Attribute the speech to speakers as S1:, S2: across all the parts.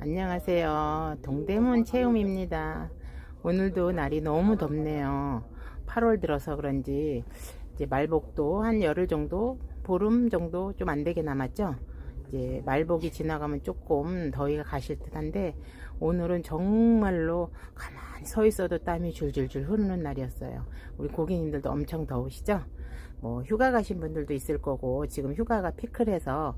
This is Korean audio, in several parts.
S1: 안녕하세요. 동대문 체험입니다. 오늘도 날이 너무 덥네요. 8월 들어서 그런지 이제 말복도 한 열흘 정도, 보름 정도 좀 안 되게 남았죠. 이제 말복이 지나가면 조금 더위가 가실 듯 한데 오늘은 정말로 가만히 서 있어도 땀이 줄줄줄 흐르는 날이었어요. 우리 고객님들도 엄청 더우시죠? 뭐 휴가 가신 분들도 있을 거고 지금 휴가가 피클해서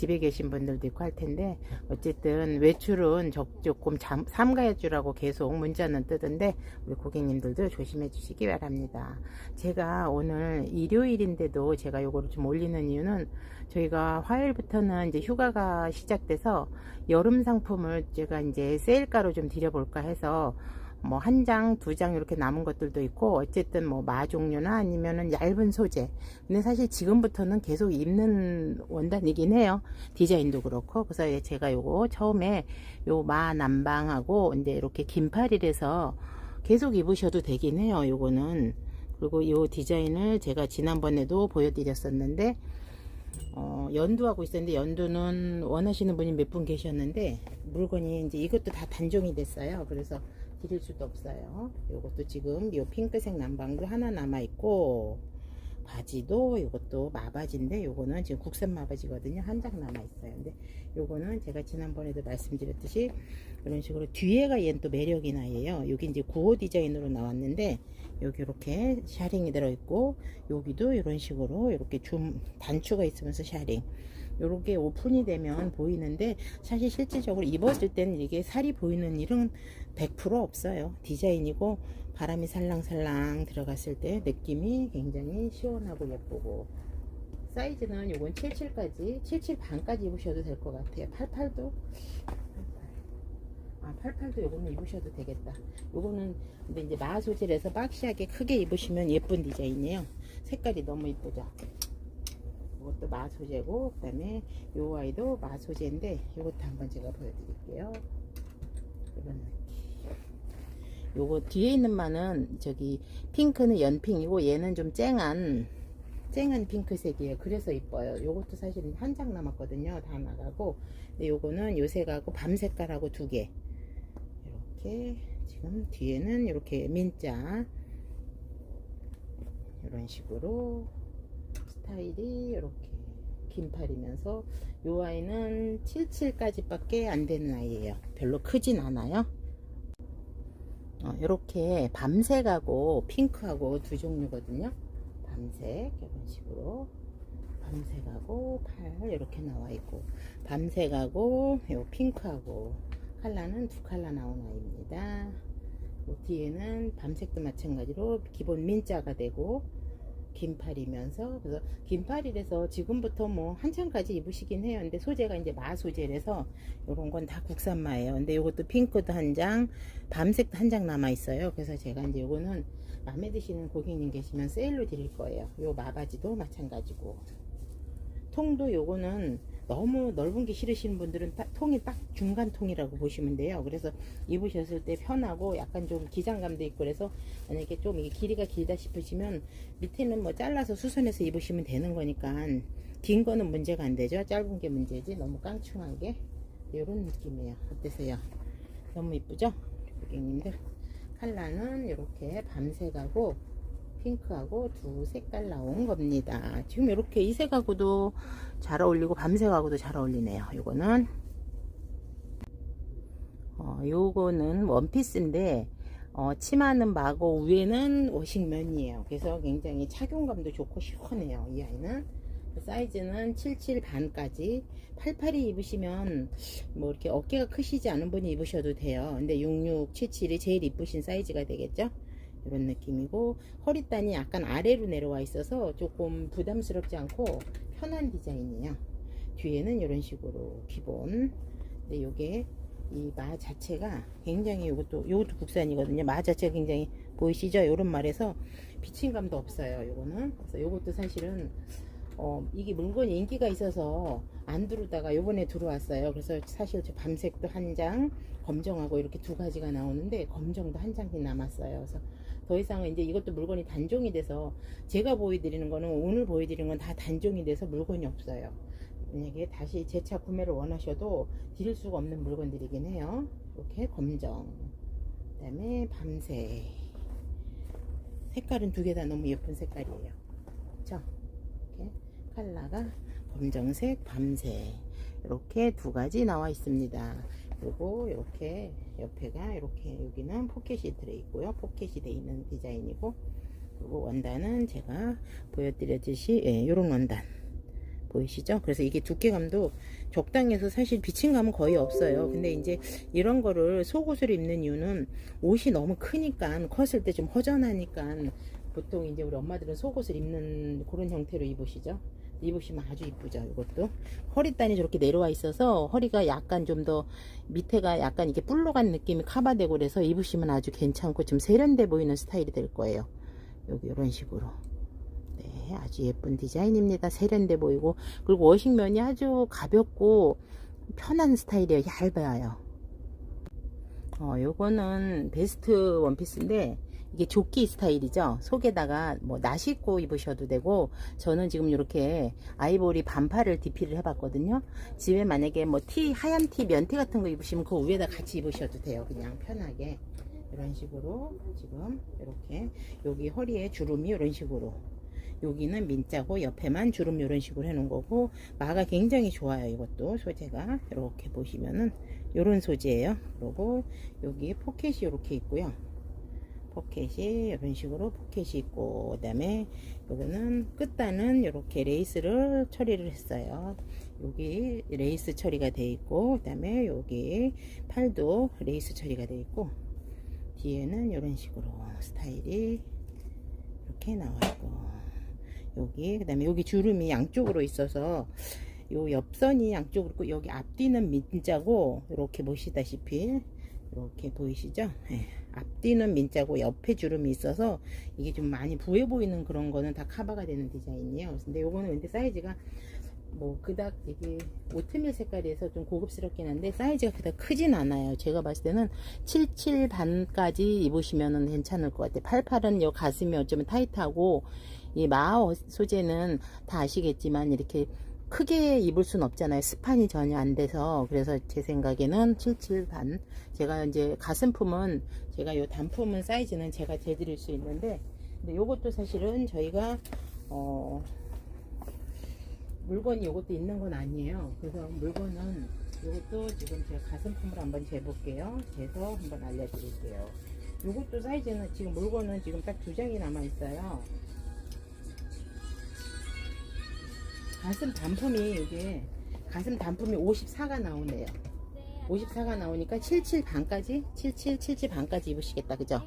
S1: 집에 계신 분들도 있고 할 텐데 어쨌든 외출은 적- 조금 잠- 삼가해 주라고 계속 문자는 뜨던데 우리 고객님들도 조심해 주시기 바랍니다. 제가 오늘 일요일인데도 제가 요거를 좀 올리는 이유는 저희가 화요일부터는 이제 휴가가 시작돼서 여름 상품을 제가 이제 세일가로 좀 드려볼까 해서 뭐 한 장, 두 장 이렇게 남은 것들도 있고 어쨌든 뭐 마 종류나 아니면은 얇은 소재. 근데 사실 지금부터는 계속 입는 원단이긴 해요. 디자인도 그렇고. 그래서 제가 요거 처음에 요 마 남방하고 이제 이렇게 긴팔이라서 계속 입으셔도 되긴 해요. 요거는. 그리고 요 디자인을 제가 지난번에도 보여드렸었는데 어, 연두하고 있었는데 연두는 원하시는 분이 몇 분 계셨는데 물건이 이제 이것도 다 단종이 됐어요. 그래서 드릴 수도 없어요. 요것도 지금 요 핑크색 남방도 하나 남아 있고 바지도 이것도 마바지인데 요거는 지금 국산 마바지거든요. 한 장 남아 있어요. 근데 요거는 제가 지난번에도 말씀드렸듯이 이런 식으로 뒤에가 얘는 또 매력이 나예요. 여기 이제 구호 디자인으로 나왔는데 여기 이렇게 샤링이 들어있고 여기도 이런 식으로 이렇게 줌 단추가 있으면서 샤링 요렇게 오픈이 되면 보이는데 사실 실질적으로 입었을 때는 이게 살이 보이는 일은 100% 없어요. 디자인이고 바람이 살랑살랑 들어갔을 때 느낌이 굉장히 시원하고 예쁘고. 사이즈는 요건 77까지 77 반까지 입으셔도 될 것 같아요. 88도? 아 88도 요거는 입으셔도 되겠다. 요거는 근데 이제 마 소재라서 박시하게 크게 입으시면 예쁜 디자인이에요. 색깔이 너무 이쁘죠 이것도 마 소재고 그 다음에 요 아이도 마 소재인데 요것도 한번 제가 보여드릴게요. 이런 느낌. 요거 뒤에 있는 마는 저기 핑크는 연핑이고 얘는 좀 쨍한 쨍한 핑크색이에요. 그래서 이뻐요. 요것도 사실은 한장 남았거든요. 다 나가고. 근데 요거는 요 색하고 밤 색깔하고 두 개. 이렇게 지금 뒤에는 이렇게 민자. 이런 식으로 스타일이 이렇게 긴 팔이면서 요 아이는 77까지밖에 안 되는 아이예요. 별로 크진 않아요. 어, 이렇게 밤색하고 핑크하고 두 종류거든요. 밤색 이런 식으로 밤색하고 팔 이렇게 나와 있고 밤색하고 요 핑크하고 컬러는 두 컬러 나온 아이입니다. 요 뒤에는 밤색도 마찬가지로 기본 민자가 되고 긴팔이면서 그래서 긴팔이라서 지금부터 뭐 한창까지 입으시긴 해요. 근데 소재가 이제 마 소재라서 요런 건 다 국산마예요. 근데 요것도 핑크도 한 장, 밤색도 한 장 남아 있어요. 그래서 제가 이제 요거는 마음에 드시는 고객님 계시면 세일로 드릴 거예요. 요 마바지도 마찬가지고 통도 요거는 너무 넓은 게 싫으시는 분들은 딱, 통이 딱 중간 통이라고 보시면 돼요. 그래서 입으셨을 때 편하고 약간 좀 기장감도 있고 그래서 만약에 좀 이게 길이가 길다 싶으시면 밑에는 뭐 잘라서 수선해서 입으시면 되는 거니까 긴 거는 문제가 안 되죠. 짧은 게 문제지. 너무 깡충한 게 이런 느낌이에요. 어떠세요? 너무 이쁘죠? 고객님들 컬러는 이렇게 밤색하고 핑크하고 두 색깔 나온 겁니다. 지금 이렇게 이 색하고도 잘 어울리고 밤색하고도 잘 어울리네요. 요거는 어, 요거는 원피스인데 어, 치마는 마고 위에는 워싱면이에요. 그래서 굉장히 착용감도 좋고 시원해요. 이 아이는 사이즈는 77 반까지 88이 입으시면 뭐 이렇게 어깨가 크시지 않은 분이 입으셔도 돼요. 근데 66, 77이 제일 이쁘신 사이즈가 되겠죠. 이런 느낌이고 허리단이 약간 아래로 내려와 있어서 조금 부담스럽지 않고 편한 디자인이에요. 뒤에는 이런 식으로 기본. 근데 요게 이 마 자체가 굉장히 요것도 요것도 국산이거든요. 마 자체가 굉장히 보이시죠? 요런 말에서 비침감도 없어요. 요거는 그래서 요것도 사실은 어 이게 물건이 인기가 있어서 안 들어오다가 요번에 들어왔어요. 그래서 사실 저 밤색도 한 장, 검정하고 이렇게 두 가지가 나오는데 검정도 한 장씩 남았어요. 그래서 더 이상은 이제 이것도 물건이 단종이 돼서 제가 보여드리는 거는 오늘 보여드리는 건 다 단종이 돼서 물건이 없어요. 만약에 다시 재차 구매를 원하셔도 드릴 수가 없는 물건들이긴 해요. 이렇게 검정, 그 다음에 밤새. 색깔은 두 개 다 너무 예쁜 색깔이에요. 그렇죠? 이렇게 컬러가 검정색, 밤새 이렇게 두 가지 나와 있습니다. 그리고 이렇게 옆에가 이렇게 여기는 포켓이 들어 있고요. 포켓이 돼 있는 디자인이고 그리고 원단은 제가 보여드렸듯이 예, 이런 원단 보이시죠? 그래서 이게 두께감도 적당해서 사실 비침감은 거의 없어요. 근데 이제 이런 거를 속옷을 입는 이유는 옷이 너무 크니까 컸을 때 좀 허전하니까 보통 이제 우리 엄마들은 속옷을 입는 그런 형태로 입으시죠. 입으시면 아주 이쁘죠. 이것도 허리단이 저렇게 내려와 있어서 허리가 약간 좀 더 밑에가 약간 이렇게 불러간 느낌이 커버되고 그래서 입으시면 아주 괜찮고 좀 세련돼 보이는 스타일이 될 거예요. 여기 이런 식으로. 네, 아주 예쁜 디자인입니다. 세련돼 보이고 그리고 워싱면이 아주 가볍고 편한 스타일이에요. 얇아요. 어, 요거는 베스트 원피스인데 이게 조끼 스타일이죠. 속에다가 뭐 나시고 입으셔도 되고 저는 지금 이렇게 아이보리 반팔을 DP를 해봤거든요. 집에 만약에 뭐 티 하얀 티 면티 같은 거 입으시면 그 위에다 같이 입으셔도 돼요. 그냥 편하게 이런 식으로 지금 이렇게 여기 허리에 주름이 이런 식으로 여기는 민자고 옆에만 주름 이런 식으로 해놓은 거고 마가 굉장히 좋아요 이것도 소재가 이렇게 보시면은 이런 소재예요 그리고 여기 포켓이 이렇게 있고요 포켓이 이런 식으로 포켓이 있고 그 다음에 요거는 끝단은 이렇게 레이스를 처리를 했어요. 여기 레이스 처리가 돼 있고 그 다음에 여기 팔도 레이스 처리가 돼 있고 뒤에는 이런 식으로 스타일이 이렇게 나와 있고 여기 그 다음에 여기 주름이 양쪽으로 있어서 요 옆선이 양쪽으로 있고 여기 앞뒤는 민자고 이렇게 보시다시피 이렇게 보이시죠? 예, 앞뒤는 민자고 옆에 주름이 있어서 이게 좀 많이 부해 보이는 그런 거는 다 커버가 되는 디자인이에요 근데 요거는 근데 사이즈가 뭐 그닥 이게 오트밀 색깔이어서 좀 고급스럽긴 한데 사이즈가 그닥 크진 않아요. 제가 봤을 때는 77 반까지 입으시면은 괜찮을 것 같아요. 88은 요 가슴이 어쩌면 타이트하고 이 마오 소재는 다 아시겠지만 이렇게 크게 입을 순 없잖아요. 스판이 전혀 안 돼서 그래서 제 생각에는 77 반. 제가 이제 가슴품은 제가 요 단품은 사이즈는 제가 재드릴 수 있는데 근데 요것도 사실은 저희가 어 물건이 이것도 있는 건 아니에요. 그래서 물건은 이것도 지금 제가 가슴품으로 한번 재볼게요. 재서 한번 알려드릴게요. 이것도 사이즈는 지금 물건은 지금 딱 두 장이 남아 있어요. 가슴 단품이 이게 가슴 단품이 54가 나오네요. 54가 나오니까 77 반까지 77 77 반까지 입으시겠다 그죠?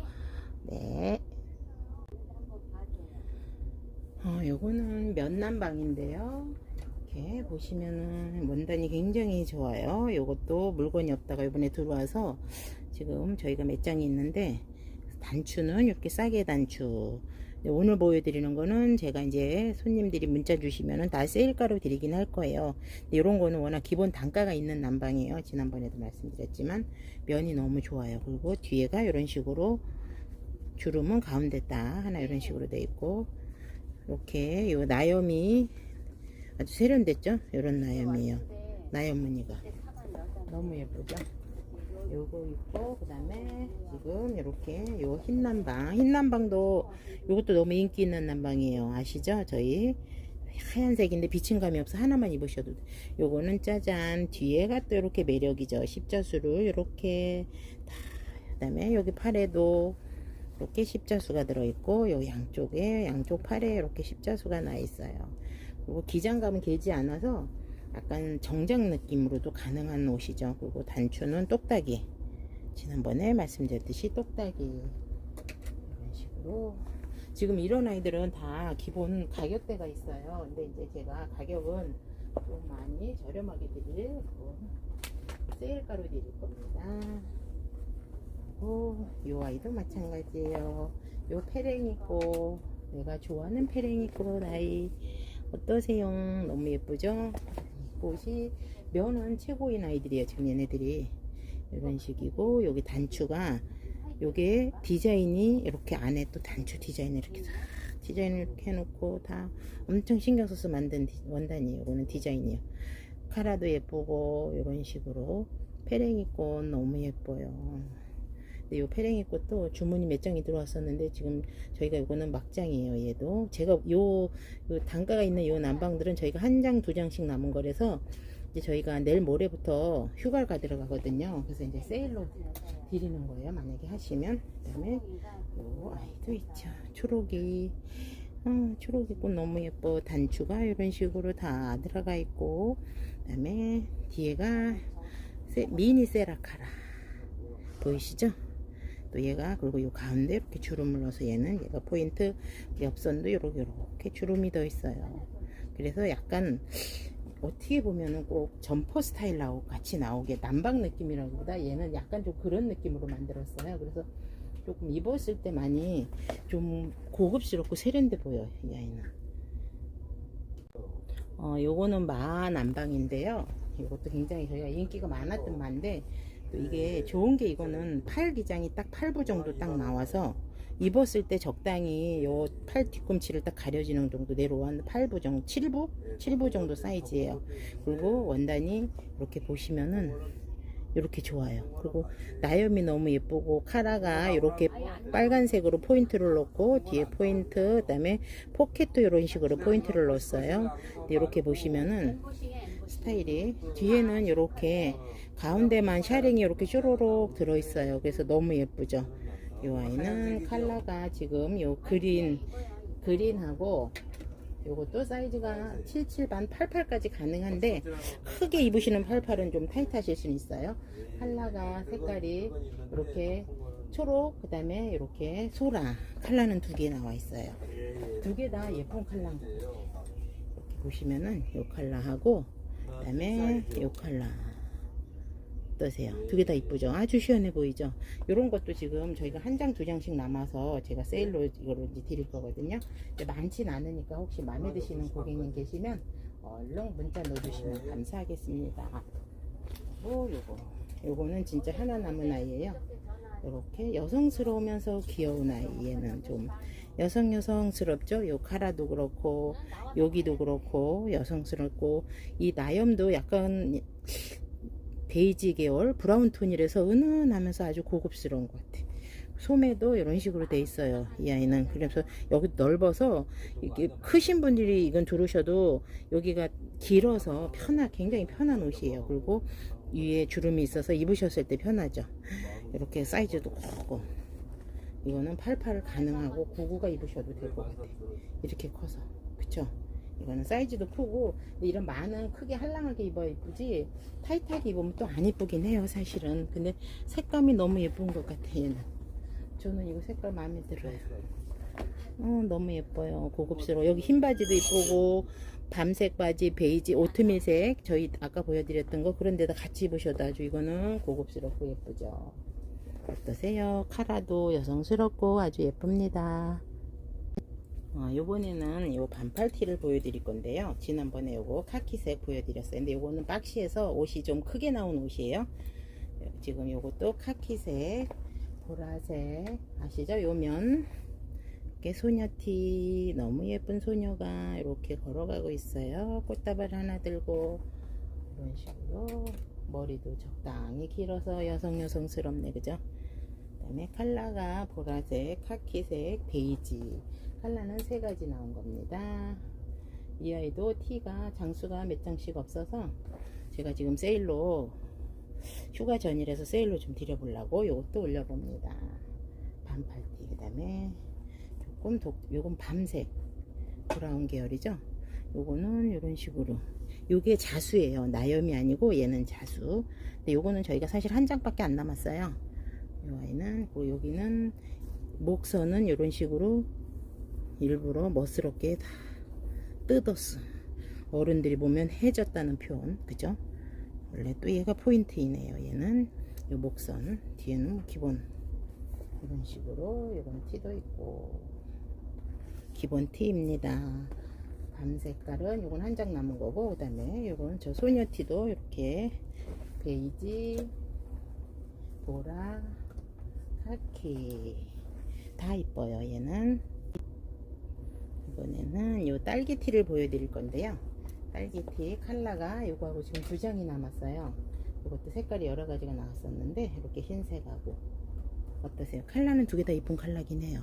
S1: 네. 어, 요거는 면남방인데요. 이렇게 보시면은 원단이 굉장히 좋아요. 요것도 물건이 없다가 이번에 들어와서 지금 저희가 몇 장이 있는데 단추는 이렇게 싸게 단추. 근데 오늘 보여드리는 거는 제가 이제 손님들이 문자 주시면은 다 세일가로 드리긴 할 거예요. 이런 거는 워낙 기본 단가가 있는 난방이에요. 지난번에도 말씀드렸지만 면이 너무 좋아요. 그리고 뒤에가 이런 식으로 주름은 가운데 딱 하나 이런 식으로 돼 있고 이렇게 요 나염이 아주 세련됐죠? 이런 나염이에요. 나염 무늬가 너무 예쁘죠? 요거 있고 그 다음에 지금 이렇게 요 흰난방. 흰난방도 요것도 너무 인기 있는 난방이에요. 아시죠? 저희? 하얀색인데 비침감이 없어. 하나만 입으셔도 돼. 요거는 짜잔. 뒤에가 또 이렇게 매력이죠. 십자수를 이렇게 그 다음에 여기 팔에도 이렇게 십자수가 들어있고 요 양쪽에 양쪽 팔에 이렇게 십자수가 나 있어요. 그리고 기장감은 길지 않아서 약간 정장 느낌으로도 가능한 옷이죠. 그리고 단추는 똑딱이. 지난번에 말씀드렸듯이 똑딱이. 이런 식으로. 지금 이런 아이들은 다 기본 가격대가 있어요. 근데 이제 제가 가격은 좀 많이 저렴하게 드릴 세일가로 드릴 겁니다. 그리고 이 아이도 마찬가지예요. 요 페랭이꽃 내가 좋아하는 페랭이꽃 아이 어떠세요? 너무 예쁘죠? 꽃이 면은 최고인 아이들이에요. 지금 얘네들이 이런 식이고 여기 단추가 요게 디자인이 이렇게 안에 또 단추 디자인을 이렇게 다 디자인을 이렇게 해놓고 다 엄청 신경 써서 만든 디- 원단이에요. 이거는 디자인이에요. 카라도 예쁘고 이런 식으로 페랭이꽃 너무 예뻐요. 근데 요 페랭이 꽃도 주문이 몇 장이 들어왔었는데 지금 저희가 이거는 막장이에요. 얘도 제가 요, 요 단가가 있는 요 난방들은 저희가 한 장 두 장씩 남은 거라서 이제 저희가 내일 모레부터 휴가를 가 들어가거든요. 그래서 이제 세일로 드리는 거예요. 만약에 하시면 그 다음에 요 아이도 있죠. 초록이 어, 초록이 꽃 너무 예뻐. 단추가 이런 식으로 다 들어가 있고, 그 다음에 뒤에가 세- 미니 세라카라. 보이시죠? 또 얘가, 그리고 요 가운데 이렇게 주름을 넣어서 얘는 얘가 포인트, 옆선도 이렇게, 이렇게 주름이 더 있어요. 그래서 약간, 어떻게 보면은 꼭 점퍼 스타일 나오, 같이 나오게 난방 느낌이라기보다 얘는 약간 좀 그런 느낌으로 만들었어요. 그래서 조금 입었을 때 많이 좀 고급스럽고 세련돼 보여요 이 아이는 어 요거는 마 난방인데요 이것도 굉장히 저희가 인기가 많았던 마인데 또 이게 좋은 게 이거는 팔 기장이 딱 8부 정도 딱 나와서 입었을 때 적당히 요 팔 뒤꿈치를 딱 가려지는 정도 내려온 8부 정도 7부 7부 정도 사이즈예요. 그리고 원단이 이렇게 보시면은 이렇게 좋아요. 그리고 나염이 너무 예쁘고 카라가 이렇게 빨간색으로 포인트를 넣고 뒤에 포인트 그 다음에 포켓도 이런 식으로 포인트를 넣었어요. 이렇게 보시면은 스타일이 뒤에는 이렇게 가운데만 샤링이 이렇게 쪼로록 들어 있어요. 그래서 너무 예쁘죠. 이 아이는 컬러가 지금 요 그린 그린하고 요것도 사이즈가 77 반 88까지 가능한데 크게 입으시는 88은 좀 타이트하실 수는 있어요. 컬러가 색깔이 이렇게 초록 그 다음에 이렇게 소라 컬러는 두 개 나와 있어요. 두 개 다 예쁜 컬러. 이렇게 보시면은 요 컬러하고 그다음에 요 컬러 어떠세요? 두 개 다 이쁘죠? 아주 시원해 보이죠? 이런 것도 지금 저희가 한 장, 두 장씩 남아서 제가 세일로 이거를 이제 드릴 거거든요. 근데 많진 않으니까 혹시 마음에 드시는 고객님 계시면 얼른 문자 넣어주시면 감사하겠습니다. 그리고 요거. 요거는 진짜 하나 남은 아이예요. 이렇게 여성스러우면서 귀여운 아이. 얘는 좀 여성 여성스럽죠? 요 카라도 그렇고 여기도 그렇고 여성스럽고 이 나염도 약간 베이지 계열 브라운 톤이라서 은은하면서 아주 고급스러운 것 같아. 소매도 이런 식으로 돼 있어요. 이 아이는 그래서 여기 넓어서 이게 크신 분들이 이건 두르셔도 여기가 길어서 편하 굉장히 편한 옷이에요. 그리고 위에 주름이 있어서 입으셨을 때 편하죠. 이렇게 사이즈도 크고. 이거는 88 가능하고 99가 입으셔도 될 것 같아. 이렇게 커서. 그쵸? 이거는 사이즈도 크고. 이런 많은 크게 할랑하게 입어 이쁘지? 타이트하게 입으면 또안 이쁘긴 해요 사실은. 근데 색감이 너무 예쁜 것 같아 얘는. 저는 이거 색깔 마음에 들어요. 어, 너무 예뻐요. 고급스러워. 여기 흰 바지도 이쁘고 밤색 바지 베이지 오트밀색. 저희 아까 보여드렸던 거 그런 데다 같이 입으셔도 아주 이거는 고급스럽고 예쁘죠 어떠세요 카라도 여성스럽고 아주 예쁩니다 어, 요번에는 요 반팔티를 보여드릴 건데요. 지난번에 요거 카키색 보여드렸어요. 근데 요거는 박시에서 옷이 좀 크게 나온 옷이에요. 지금 요것도 카키색, 보라색, 아시죠? 요면. 소녀티, 너무 예쁜 소녀가 이렇게 걸어가고 있어요. 꽃다발 하나 들고, 이런 식으로. 머리도 적당히 길어서 여성 여성스럽네, 그죠? 그 다음에 컬러가 보라색, 카키색, 베이지. 컬러는 세 가지 나온 겁니다. 이 아이도 티가 장수가 몇 장씩 없어서 제가 지금 세일로 휴가 전이라서 세일로 좀 드려보려고 요것도 올려봅니다. 반팔티 그 다음에 조금 독 요건 밤색 브라운 계열이죠. 요거는 이런 식으로 요게 자수예요. 나염이 아니고 얘는 자수. 근데 요거는 저희가 사실 한 장밖에 안 남았어요. 요 아이는 그 여기는 목선은 이런 식으로 일부러 멋스럽게 다 뜯었어. 어른들이 보면 해졌다는 표현, 그죠? 원래 또 얘가 포인트이네요. 얘는 요 목선 뒤에는 기본 이런 식으로 이런 티도 있고 기본 티입니다. 밤 색깔은 이건 한 장 남은 거고 그 다음에 이건 저 소녀 티도 이렇게 베이지, 보라, 카키 다 이뻐요. 얘는 이번에는 요 딸기티를 보여드릴 건데요. 딸기티 컬러가 요거하고 지금 두 장이 남았어요. 이것도 색깔이 여러 가지가 나왔었는데 이렇게 흰색하고 어떠세요? 컬러는 두 개 다 이쁜 컬러긴 해요.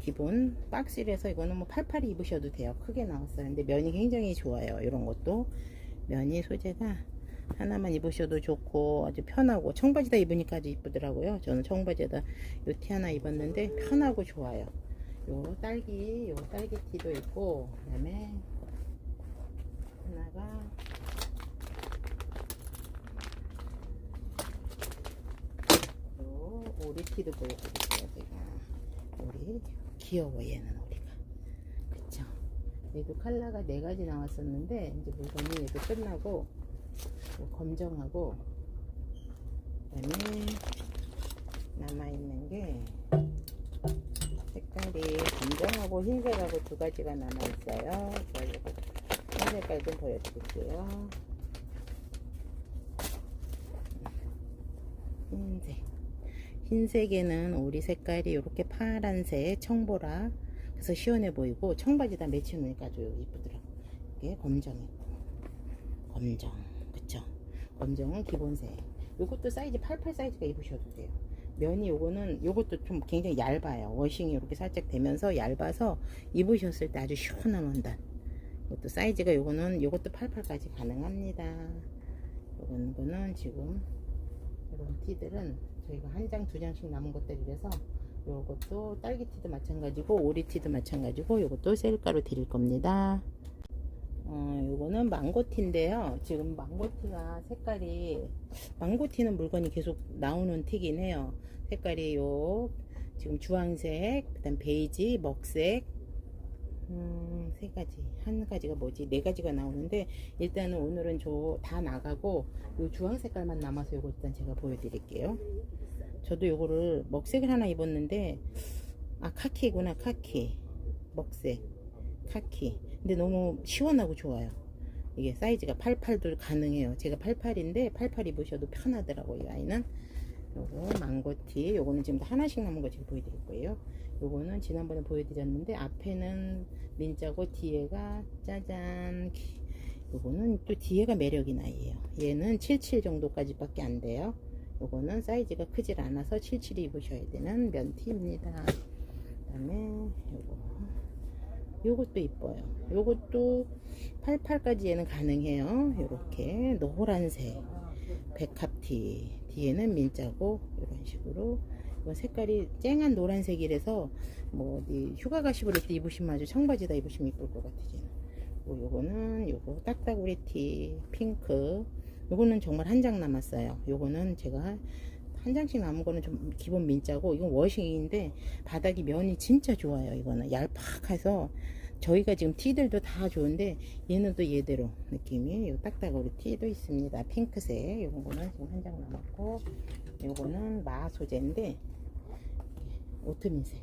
S1: 기본 박스라서 이거는 뭐 팔팔이 입으셔도 돼요. 크게 나왔어요. 근데 면이 굉장히 좋아요. 이런 것도 면이 소재가 하나만 입으셔도 좋고 아주 편하고 청바지다 입으니까 아주 이쁘더라고요. 저는 청바지에다 요 티 하나 입었는데 편하고 좋아요. 요 딸기 요 딸기 티도 있고 그 다음에 하나가 요 오리 티도 보여드릴게요 제가 오리 귀여워 얘는 오리가. 그쵸? 얘도 컬러가 네 가지 나왔었는데 이제 물건이 얘도 끝나고 요 검정하고 그다음에 남아있는 게 색깔이 검정하고 흰색하고 두 가지가 남아있어요. 색깔 좀 보여드릴게요. 흰색 흰색에는 오리 색깔이 이렇게 파란색 청보라. 그래서 시원해 보이고 청바지다 매치 놓으니까 아주 이쁘더라고. 이게 검정이고 검정. 그쵸? 검정은 기본색. 요것도 사이즈 88 사이즈가 입으셔도 돼요. 면이 요거는 요것도 좀 굉장히 얇아요. 워싱이 이렇게 살짝 되면서 얇아서 입으셨을 때 아주 시원한 원단. 이것도 사이즈가 요거는 요것도 88까지 가능합니다. 요거는 거는 지금 이런 티들은 저희가 한장 두 장씩 남은 것들이라서 요것도 딸기티도 마찬가지고 오리티도 마찬가지고 요것도 셀가로 드릴 겁니다 어, 요거는 망고티인데요. 지금 망고티가 색깔이 망고티는 물건이 계속 나오는 티긴 해요. 색깔이 요 지금 주황색, 그다음 베이지, 먹색, 음, 세 가지. 한 가지가 뭐지? 네 가지가 나오는데 일단은 오늘은 저 다 나가고 요 주황 색깔만 남아서 요거 일단 제가 보여드릴게요. 저도 요거를 먹색을 하나 입었는데 아 카키구나 카키. 먹색. 카키. 근데 너무 시원하고 좋아요. 이게 사이즈가 88도 가능해요. 제가 88인데 88 입으셔도 편하더라고요 이 아이는. 요거 망고티. 요거는 지금 하나씩 남은 거 지금 보여드릴 거예요 요거는 지난번에 보여드렸는데 앞에는 민자고 뒤에가 짜잔. 요거는 또 뒤에가 매력인 아이예요. 얘는 77 정도까지 밖에 안 돼요. 요거는 사이즈가 크질 않아서 77 입으셔야 되는 면티입니다. 그 다음에 요거. 요것도 이뻐요. 요것도 88까지 얘는 가능해요. 요렇게 노란색 백합티. 뒤에는 민자고 이런 식으로 이건 색깔이 쨍한 노란색이라서 뭐 어디 휴가 가시고 그럴 때 입으시면 아주 청바지다 입으시면 이쁠 것 같아요 뭐 요거는 요거 딱따구리 티 핑크. 요거는 정말 한 장 남았어요. 요거는 제가 한 장씩 남은 거는 좀 기본 민자고 이건 워싱인데 바닥이 면이 진짜 좋아요 이거는. 얄팍해서 저희가 지금 티들도 다 좋은데 얘는 또 얘대로 느낌이. 요 딱딱으로 티도 있습니다. 핑크색. 요거는 지금 한 장 남았고 요거는 마 소재인데 오트민색.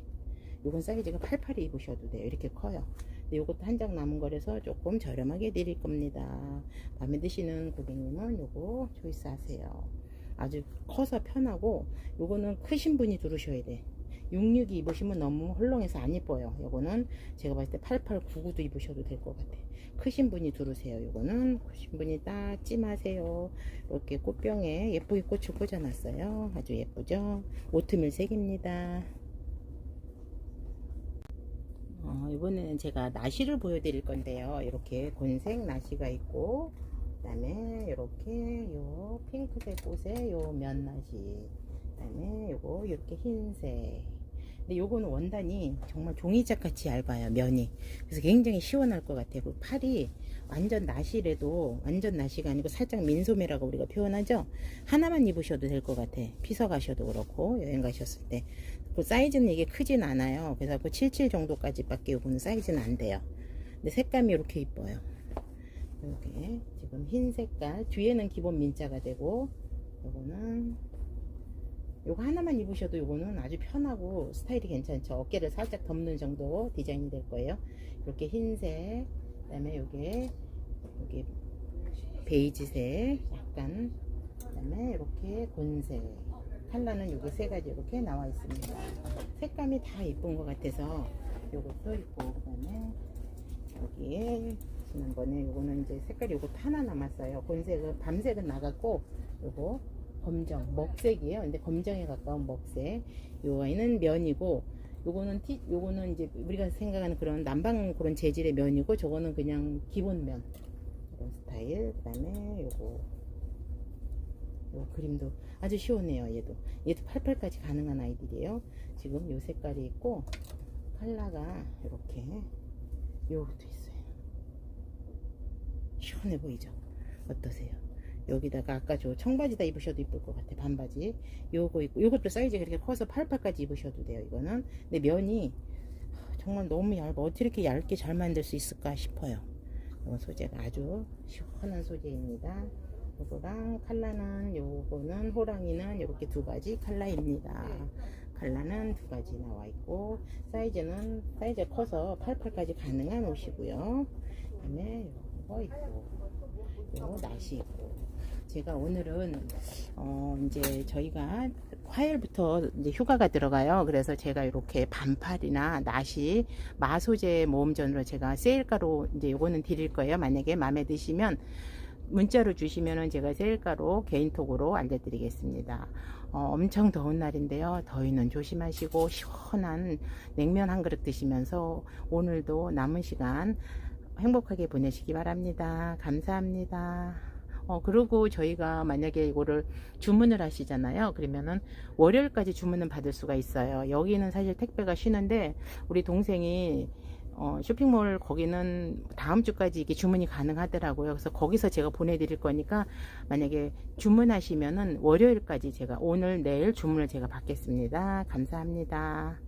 S1: 요건 사이즈가 88이 입으셔도 돼요. 이렇게 커요. 근데 요것도 한 장 남은 거라서 조금 저렴하게 드릴 겁니다. 마음에 드시는 고객님은 요거 초이스 하세요. 아주 커서 편하고 요거는 크신 분이 두르셔야 돼 66이 입으시면 너무 헐렁해서 안 이뻐요. 요거는 제가 봤을 때 88, 99도 입으셔도 될 것 같아. 크신 분이 두르세요. 요거는 크신 분이 딱 찜하세요. 이렇게 꽃병에 예쁘게 꽃을 꽂아놨어요. 아주 예쁘죠? 오트밀 색입니다. 어, 이번에는 제가 나시를 보여드릴 건데요. 이렇게 곤색 나시가 있고 그 다음에 이렇게 요 핑크색 꽃에 요 면나시 그 다음에 요거 이렇게 흰색 근데 요거는 원단이 정말 종이짝 같이 얇아요 면이. 그래서 굉장히 시원할 것 같아요. 그 팔이 완전 나시래도 완전 나시가 아니고 살짝 민소매라고 우리가 표현하죠? 하나만 입으셔도 될 것 같아. 피서 가셔도 그렇고 여행 가셨을 때. 그 사이즈는 이게 크진 않아요. 그래서 그 77 정도까지 밖에 요거는 사이즈는 안 돼요. 근데 색감이 이렇게 이뻐요. 이렇게 지금 흰 색깔 뒤에는 기본 민자가 되고 요거는 요거 하나만 입으셔도 요거는 아주 편하고 스타일이 괜찮죠. 어깨를 살짝 덮는 정도 디자인이 될 거예요. 이렇게 흰색 그 다음에 요게 요게 베이지색 약간 그 다음에 이렇게 곤색. 컬러는 요게 세 가지 이렇게 나와 있습니다. 색감이 다 이쁜 것 같아서 요것도 있고 그 다음에 여기에 지난번에 요거는 이제 색깔이 요거 하나 남았어요. 본색은 밤색은 나갔고 요거 검정 먹색이에요. 근데 검정에 가까운 먹색. 요 아이는 면이고 요거는 티 요거는 이제 우리가 생각하는 그런 남방 그런 재질의 면이고 저거는 그냥 기본 면 이런 스타일. 그 다음에 요거 요 그림도 아주 시원해요. 얘도 얘도 88까지 가능한 아이들이에요. 지금 요 색깔이 있고 컬러가 이렇게 요것도 있어요. 시원해 보이죠? 어떠세요? 여기다가 아까 저 청바지다 입으셔도 이쁠 것 같아 반바지. 요거 있고 요것도 사이즈가 이렇게 커서 88까지 입으셔도 돼요 이거는. 근데 면이 정말 너무 얇아 어떻게 이렇게 얇게 잘 만들 수 있을까 싶어요. 요 소재가 아주 시원한 소재입니다. 요거랑 칼라는 요거는 호랑이는 이렇게 두 가지 칼라입니다. 칼라는 두 가지 나와 있고 사이즈는 사이즈가 커서 88까지 가능한 옷이고요. 그다음에 요거 있고 요 나시 있고 제가 오늘은 어 이제 저희가 화요일부터 이제 휴가가 들어가요. 그래서 제가 이렇게 반팔이나 나시 마소재 모음전으로 제가 세일가로 이제 요거는 드릴 거예요. 만약에 마음에 드시면 문자로 주시면은 제가 세일가로 개인톡으로 알려드리겠습니다. 어, 엄청 더운 날인데요. 더위는 조심하시고 시원한 냉면 한 그릇 드시면서 오늘도 남은 시간 행복하게 보내시기 바랍니다. 감사합니다. 어, 그리고 저희가 만약에 이거를 주문을 하시잖아요. 그러면은 월요일까지 주문은 받을 수가 있어요. 여기는 사실 택배가 쉬는데 우리 동생이 어, 쇼핑몰 거기는 다음 주까지 이게 주문이 가능하더라고요. 그래서 거기서 제가 보내드릴 거니까 만약에 주문하시면은 월요일까지 제가 오늘 내일 주문을 제가 받겠습니다. 감사합니다.